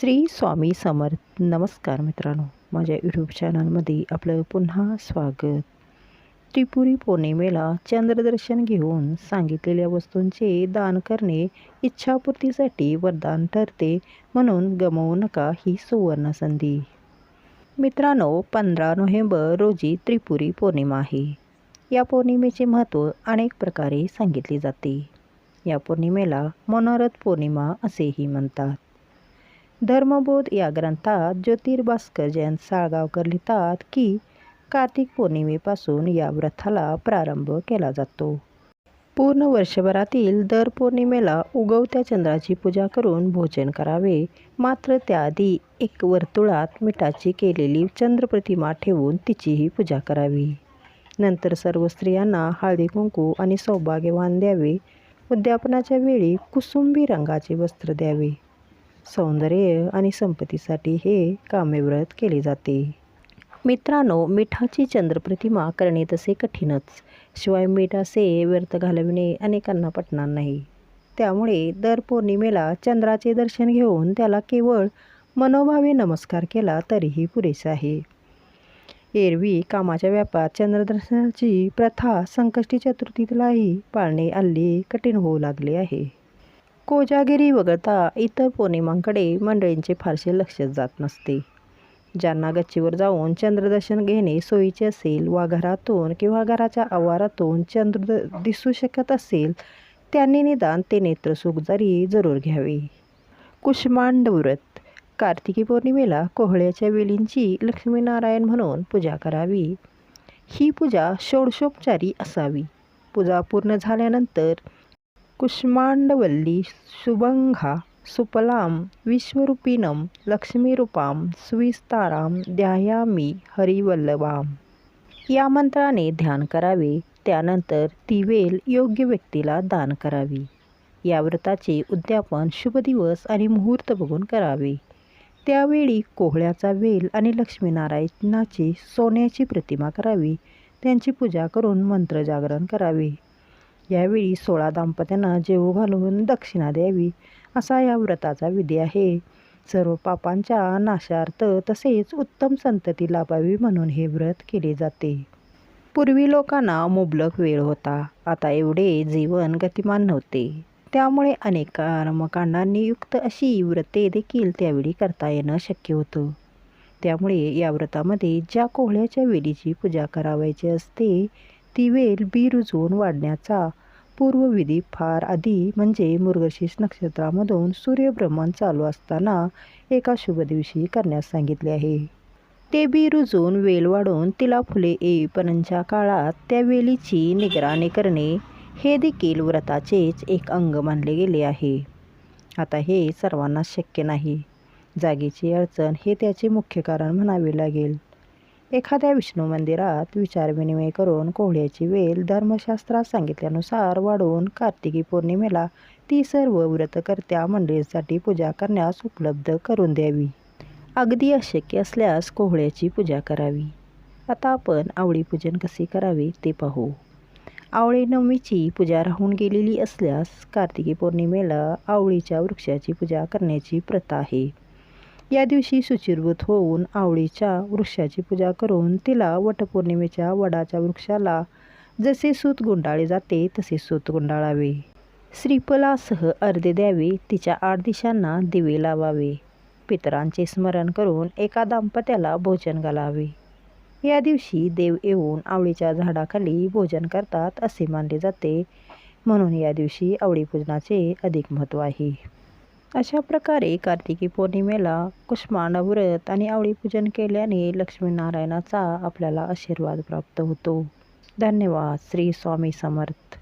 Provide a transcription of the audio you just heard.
श्री स्वामी समर्थ. नमस्कार मित्रांनो. माझ्या यूट्यूब चॅनलमध्ये आपलं पुन्हा स्वागत. त्रिपुरी पौर्णिमेला चंद्रदर्शन घेऊन सांगितलेल्या वस्तूंचे दान करणे इच्छापूर्तीसाठी वरदान ठरते म्हणून गमवू नका ही सुवर्ण संधी. मित्रांनो पंधरा नोव्हेंबर रोजी त्रिपुरी पौर्णिमा आहे. या पौर्णिमेचे महत्त्व अनेक प्रकारे सांगितले जाते. या पौर्णिमेला मनोरथ पौर्णिमा असेही म्हणतात. धर्मबोध या ग्रंथात ज्योतिर्भास्कर जयंत साळगावकर लिहितात की कार्तिक पौर्णिमेपासून या व्रताला प्रारंभ केला जातो. पूर्ण वर्षभरातील दर पौर्णिमेला उगवत्या चंद्राची पूजा करून भोजन करावे. मात्र त्याआधी एक वर्तुळात मिठाची केलेली चंद्रप्रतिमा ठेवून तिचीही पूजा करावी. नंतर सर्व स्त्रियांना हळदी कुंकू आणि सौभाग्यवान द्यावे. उद्यापनाच्या वेळी कुसुंबी रंगाचे वस्त्र द्यावे. सौंदर्य आणि संपत्तीसाठी हे काम्यव्रत केले जाते. मित्रांनो मिठाची चंद्रप्रतिमा करणे तसे कठीणच. शिवाय मीठ असे व्यर्थ घालविणे अनेकांना पटणार नाही. त्यामुळे दर पौर्णिमेला चंद्राचे दर्शन घेऊन त्याला केवळ मनोभावे नमस्कार केला तरीही पुरेसा आहे. एरवी कामाच्या व्यापात चंद्रदर्शनाची प्रथा संकष्टी चतुर्थीलाही पाळणे हल्ली कठीण होऊ लागले आहे. कोजागिरी वगळता इतर पौर्णिमांकडे मंडळींचे फारसे लक्ष जात नसते. ज्यांना गच्चीवर जाऊन चंद्रदर्शन घेणे सोयीचे असेल वा घरातून किंवा घराच्या आवारातून चंद्र दिसू शकत असेल त्यांनी निदान ते नेत्रसुख जरी जरूर घ्यावे. कुष्मांड व्रत. कार्तिकी पौर्णिमेला कोहळ्याच्या वेलींची लक्ष्मीनारायण म्हणून पूजा करावी. ही पूजा षोडशोपचारी असावी. पूजा पूर्ण झाल्यानंतर कुष्मांडवल्ली शुभंघा सुपलाम विश्वरूपिणम लक्ष्मीरूपाम सुविस्ताराम ध्यायामी हरिवल्लभाम. या मंत्राने ध्यान करावे त्यानंतर ती वेल योग्य व्यक्तीला दान करावी. या व्रताचे उद्यापन शुभ दिवस आणि मुहूर्त बघून करावे. त्यावेळी कोहळ्याचा वेल आणि लक्ष्मीनारायणाची सोन्याची प्रतिमा करावी. त्यांची पूजा करून मंत्र जागरण करावे. यावेळी सोळा दाम्पत्यांना जेवू घालून दक्षिणा द्यावी असा या व्रताचा विधी आहे. सर्व पापांच्या नाशार्थ तसेच उत्तम संतती लाभावी म्हणून हे व्रत केले जाते. पूर्वी लोकांना मुबलक वेळ होता. आता एवढे जीवन गतिमान नव्हते. त्यामुळे अनेक कर्मकांडांनी युक्त अशी व्रते देखील त्यावेळी करता येणं शक्य होतं. त्यामुळे या व्रतामध्ये ज्या कोहळ्याच्या वेलीची पूजा करावायची असते ती वेल बी रुजवून वाढण्याचा पूर्वविधी फार आधी म्हणजे मृगशीर्ष नक्षत्रामधून सूर्यभ्रमण चालू असताना एका शुभ दिवशी करण्यास सांगितले आहे. ते बी रुजून वेल वाढून तिला फुले येईपर्यंतच्या काळात त्या वेलीची निगराणी करणे हे देखील व्रताचेच एक अंग मानले गेले आहे. आता हे सर्वांना शक्य नाही. जागेची अडचण हे त्याचे मुख्य कारण म्हणावे लागेल. एखाद्या विष्णू मंदिरात विचारविनिमय करून कोहळ्याची वेल धर्मशास्त्रात सांगितल्यानुसार वाढवून कार्तिकी पौर्णिमेला ती सर्व व्रतकर्त्या मंडळींसाठी पूजा करण्यास उपलब्ध करून द्यावी. अगदी अशक्य असल्यास कोहळ्याची पूजा करावी. आता आपण आवळी पूजन कसे करावे ते पाहू. आवळी नवमीची पूजा राहून गेलेली असल्यास कार्तिकी पौर्णिमेला आवळीच्या वृक्षाची पूजा करण्याची प्रथा आहे. या दिवशी शुचिर्भूत होऊन आवळीच्या वृक्षाची पूजा करून तिला वटपौर्णिमेच्या वडाच्या वृक्षाला जसे सूत गुंडाळले जाते तसे सूत गुंडाळावे. श्रीफलासह अर्धे द्यावे तिच्या आठ दिशांना दिवे लावावे. पितरांचे स्मरण करून एका दाम्पत्याला भोजन घालावे. या दिवशी देव येऊन आवळीच्या झाडाखाली भोजन करतात असे मानले जाते. म्हणून या दिवशी आवळी पूजनाचे अधिक महत्त्व आहे. अशा प्रकारे कार्तिकी पौर्णिमेला कुष्मांड व्रत आणि आवळी पूजन केल्याने लक्ष्मीनारायणाचा आपल्याला आशीर्वाद प्राप्त होतो. धन्यवाद. श्री स्वामी समर्थ.